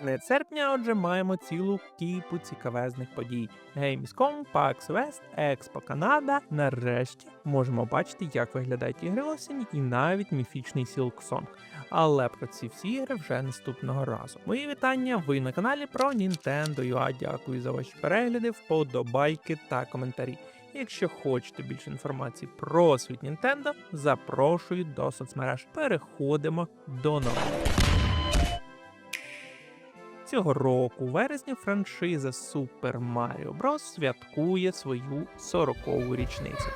Кінець серпня, отже, маємо цілу кіпу цікавезних подій. Gamescom, PAX West, Expo Канада. Нарешті можемо бачити, як виглядають ігри осені і навіть міфічний Silk Але про ці всі ігри вже наступного разу. Мої вітання. Ви на каналі про Nintendo. Я дякую за ваші перегляди, вподобайки та коментарі. Якщо хочете більше інформації про світ Nintendo, запрошую до соцмереж. Переходимо до новин. Цього року, у вересні, франшиза Super Mario Bros. святкує свою 40-ту річницю.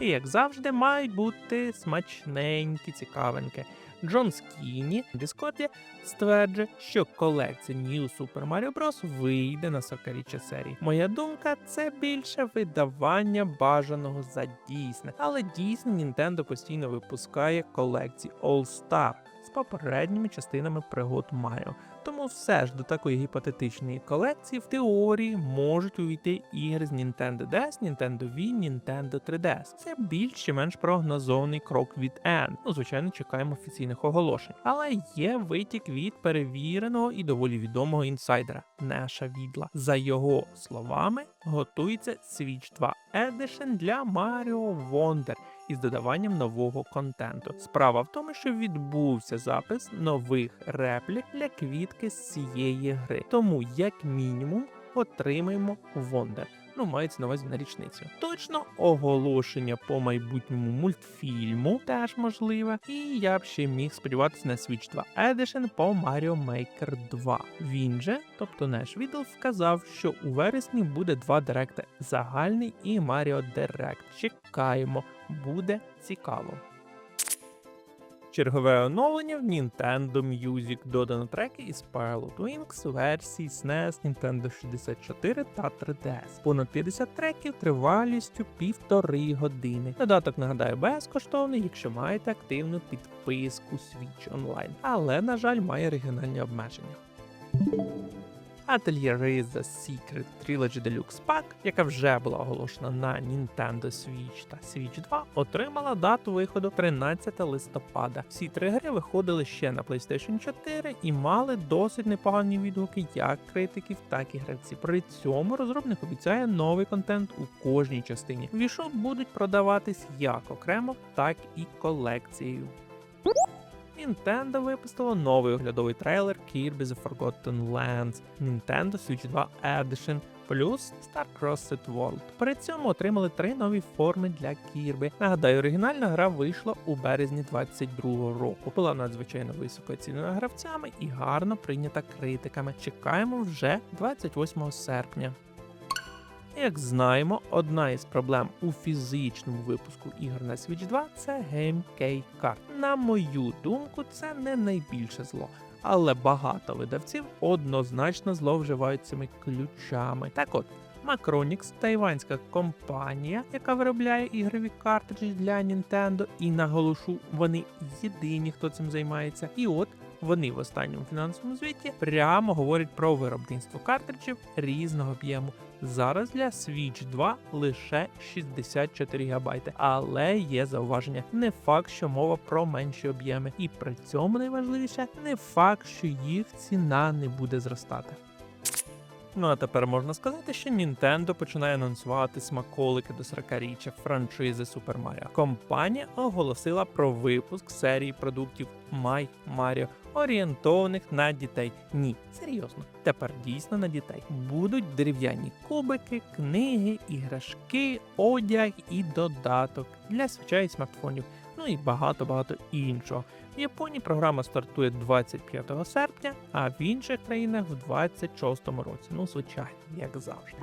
І як завжди, мають бути смачненькі цікавинки. Джон Скіні в Дискорді стверджує, що колекція New Super Mario Bros. вийде на 40-річчя серії. Моя думка, це більше видавання бажаного за дійсне, але дійсно Nintendo постійно випускає колекції All Star з попередніми частинами пригод Mario. Тому все ж до такої гіпотетичної колекції в теорії можуть увійти ігри з Nintendo DS, Nintendo Wii, Nintendo 3DS. Це більш чи менш прогнозований крок від N. Ну, звичайно, чекаємо офіційних оголошень. Але є витік від перевіреного і доволі відомого інсайдера Неша Відла. За його словами, готується Switch 2 Edition для Mario Wonder із додаванням нового контенту. Справа в тому, що відбувся запис нових реплік для квітки з цієї гри. Тому, як мінімум, отримаємо Wonder. Ну, мається на увазі на річницю. Точно оголошення по майбутньому мультфільму теж можливе. І я б ще міг сподіватися на Switch 2 Edition по Mario Maker 2. Він же, тобто наш відділ, вказав, що у вересні буде два директи загальний і Mario Direct. Чекаємо, буде цікаво. Чергове оновлення в Nintendo Music додано треки із Pilot Wings версії SNES, Nintendo 64 та 3DS. Понад 50 треків тривалістю півтори години. Додаток нагадаю безкоштовний, якщо маєте активну підписку Switch Online, але на жаль має регіональні обмеження. Atelier Race The Secret Trilogy Deluxe Pack, яка вже була оголошена на Nintendo Switch та Switch 2, отримала дату виходу 13 листопада. Всі три гри виходили ще на PlayStation 4 і мали досить непогані відгуки як критиків, так і гравців. При цьому розробник обіцяє новий контент у кожній частині. Вішок будуть продаватись як окремо, так і колекцією. Nintendo випустило новий оглядовий трейлер Kirby The Forgotten Lands, Nintendo Switch 2 Edition плюс Star Crossed World. При цьому отримали три нові форми для Kirby. Нагадаю, оригінальна гра вийшла у березні 22-го року. Була надзвичайно високо оцінена гравцями і гарно прийнята критиками. Чекаємо вже 28 серпня. Як знаємо, одна із проблем у фізичному випуску ігор на Switch 2 це GameKey карт. На мою думку, це не найбільше зло. Але багато видавців однозначно зловживають цими ключами. Так от, Macronix – тайванська компанія, яка виробляє ігрові картриджі для Nintendo, і наголошу, вони єдині, хто цим займається. І от вони в останньому фінансовому звіті прямо говорять про виробництво картриджів різного об'єму. Зараз для Switch 2 лише 64 ГБ, але є зауваження. Не факт, що мова про менші об'єми, і при цьому найважливіше не факт, що їх ціна не буде зростати. Ну а тепер можна сказати, що Nintendo починає анонсувати смаколики до 40-річчя франшизи Super Mario. Компанія оголосила про випуск серії продуктів My Mario, орієнтованих на дітей. Ні, серйозно, тепер дійсно на дітей. Будуть дерев'яні кубики, книги, іграшки, одяг і додаток для звичайних смартфонів. Ну і багато багато іншого. В Японії програма стартує 25 серпня, а в інших країнах в 26-му році. Ну, звичайно, як завжди.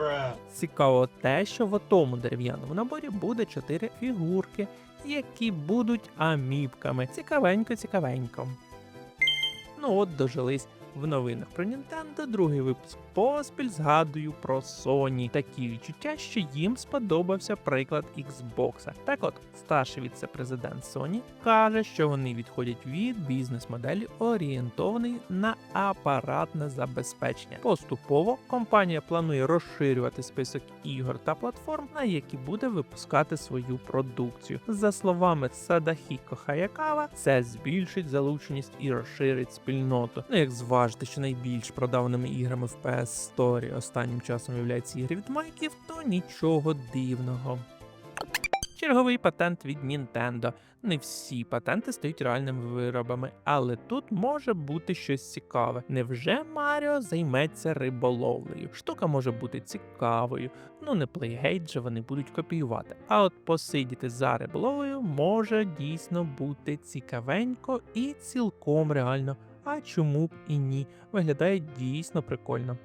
Цікаво те, що в тому дерев'яному наборі буде 4 фігурки, які будуть амібками. Цікавенько, цікавенько. Ну от дожились в новинах про Nintendo другий випуск поспіль згадую про Sony. Такі відчуття, що їм сподобався приклад Xbox. Так от, старший віце-президент Sony каже, що вони відходять від бізнес-моделі, орієнтованої на апаратне забезпечення. Поступово компанія планує розширювати список ігор та платформ, на які буде випускати свою продукцію. За словами Садахіко Хаякава, це збільшить залученість і розширить спільноту. Ну як зважить кажете, що найбільш продаваними іграми в PS Store останнім часом являються ігри від майків, то нічого дивного. Черговий патент від Nintendo. Не всі патенти стають реальними виробами, але тут може бути щось цікаве. Невже Маріо займеться риболовлею? Штука може бути цікавою. Ну не плейгейт же вони будуть копіювати. А от посидіти за риболовлею може дійсно бути цікавенько і цілком реально. А чому б і ні? Виглядає дійсно прикольно.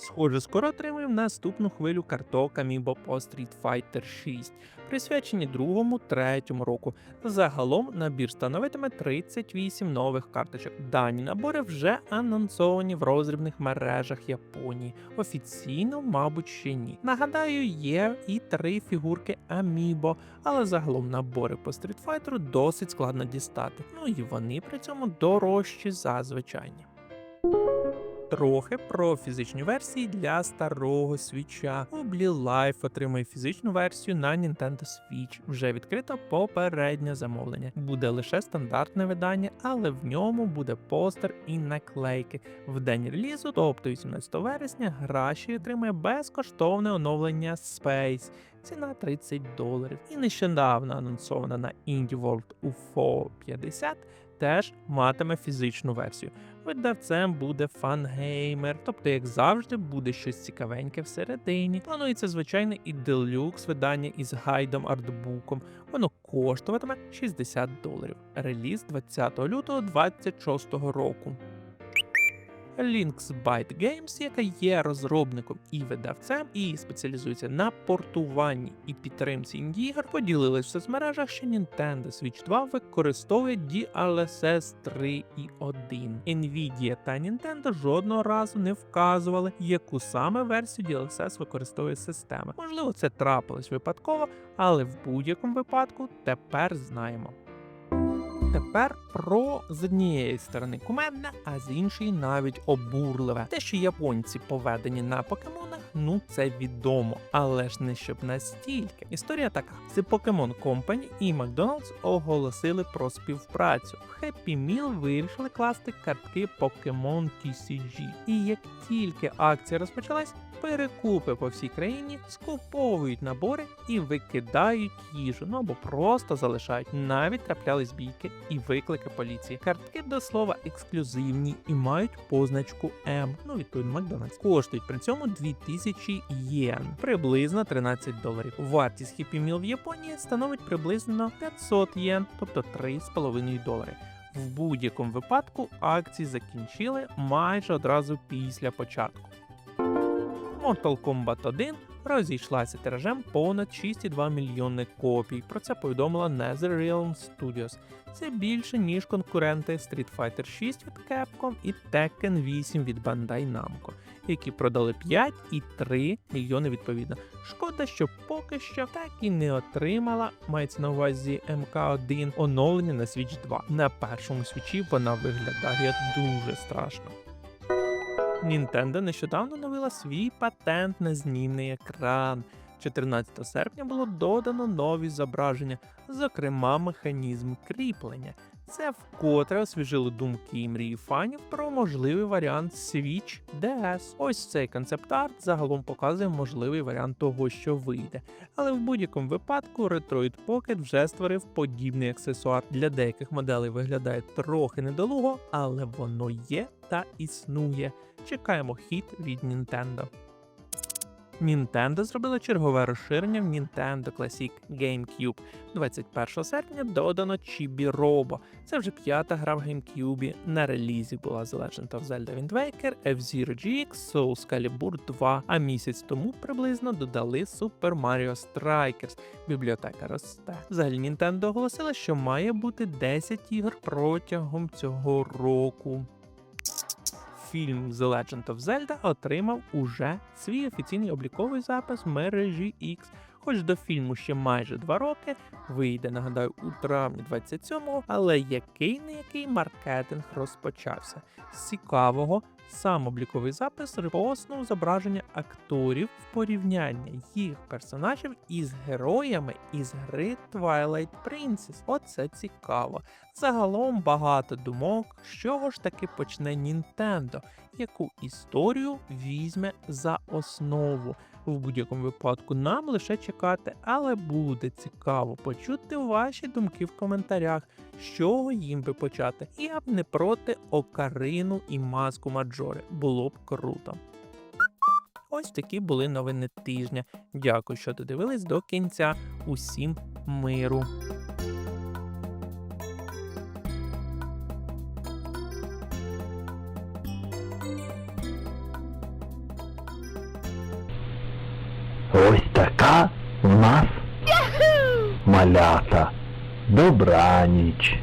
Схоже, скоро отримаємо наступну хвилю карток Amiibo по Street Fighter 6, присвячені другому, третьому року. Загалом набір становитиме 38 нових карточок. Дані набори вже анонсовані в розрібних мережах Японії. Офіційно, мабуть, ще ні. Нагадаю, є і три фігурки Amiibo, але загалом набори по Street Fighter досить складно дістати. Ну і вони при цьому дорожчі за звичайні. Трохи про фізичні версії для старого свіча. Облі Life отримає фізичну версію на Nintendo Switch. Вже відкрито попереднє замовлення. Буде лише стандартне видання, але в ньому буде постер і наклейки. В день релізу, тобто 18 вересня, гра ще отримає безкоштовне оновлення Space. Ціна 30 доларів. І нещодавно анонсована на Indie World UFO 50 теж матиме фізичну версію. Видавцем буде фангеймер, тобто, як завжди, буде щось цікавеньке всередині. Планується звичайне і делюкс видання із гайдом артбуком. Воно коштуватиме 60 доларів. Реліз 20 лютого 2026 року. Lynx Byte Games, яка є розробником і видавцем, і спеціалізується на портуванні і підтримці інді-ігор, поділились в соцмережах, що Nintendo Switch 2 використовує DLSS 3.1. Nvidia та Nintendo жодного разу не вказували, яку саме версію DLSS використовує система. Можливо, це трапилось випадково, але в будь-якому випадку тепер знаємо. Тепер про з однієї сторони кумедне, а з іншої навіть обурливе. Те, що японці поведені на покемонах, ну це відомо, але ж не щоб настільки. Історія така: The Pokemon Company і Макдоналдс оголосили про співпрацю. В Happy Meal вирішили класти картки Pokemon TCG. І як тільки акція розпочалась, перекупи по всій країні скуповують набори і викидають їжу, ну або просто залишають. Навіть траплялись бійки і виклики поліції. Картки до слова ексклюзивні і мають позначку М. Ну відповідно Макдональдс. Коштують при цьому 2000 єн, приблизно 13 доларів. Вартість Meal в Японії становить приблизно 500 єн, тобто 3,5 долари. В будь-якому випадку акції закінчили майже одразу після початку. Mortal Kombat 1 розійшлася тиражем понад 6,2 мільйони копій. Про це повідомила NetherRealm Studios. Це більше ніж конкуренти Street Fighter 6 від Capcom і Tekken 8 від Bandai Namco, які продали 5 і 3 мільйони відповідно. Шкода, що поки що так і не отримала, мається на увазі МК1 оновлення на Switch 2. На першому свічі вона виглядає дуже страшно. Nintendo нещодавно новила свій патент на знімний екран. 14 серпня було додано нові зображення, зокрема механізм кріплення. Це вкотре освіжило думки і мрії фанів про можливий варіант Switch DS. Ось цей концепт-арт загалом показує можливий варіант того, що вийде. Але в будь-якому випадку Retroid Pocket вже створив подібний аксесуар. Для деяких моделей виглядає трохи недолуго, але воно є та існує. Чекаємо хіт від Nintendo. Nintendo зробила чергове розширення в Nintendo Classic GameCube. 21 серпня додано Chibi Robo. Це вже п'ята гра в GameCube. На релізі була The Legend of Zelda Wind Waker, F-Zero GX, Soul Calibur 2, а місяць тому приблизно додали Super Mario Strikers. Бібліотека росте. Взагалі Nintendo оголосила, що має бути 10 ігор протягом цього року фільм The Legend of Zelda отримав уже свій офіційний обліковий запис мережі X. Хоч до фільму ще майже два роки, вийде, нагадаю, у травні 27-го, але який не який маркетинг розпочався. З цікавого Сам обліковий запис репостнув зображення акторів в порівняння їх персонажів із героями із гри Twilight Princess. Оце цікаво. Загалом багато думок, чого ж таки почне Nintendo, яку історію візьме за основу. В будь-якому випадку нам лише чекати, але буде цікаво почути ваші думки в коментарях, з чого їм би почати. Я б не проти Окарину і маску Маджори. Було б круто. Ось такі були новини тижня. Дякую, що додивились до кінця. Усім миру. Ось така в нас малята. Dobranić.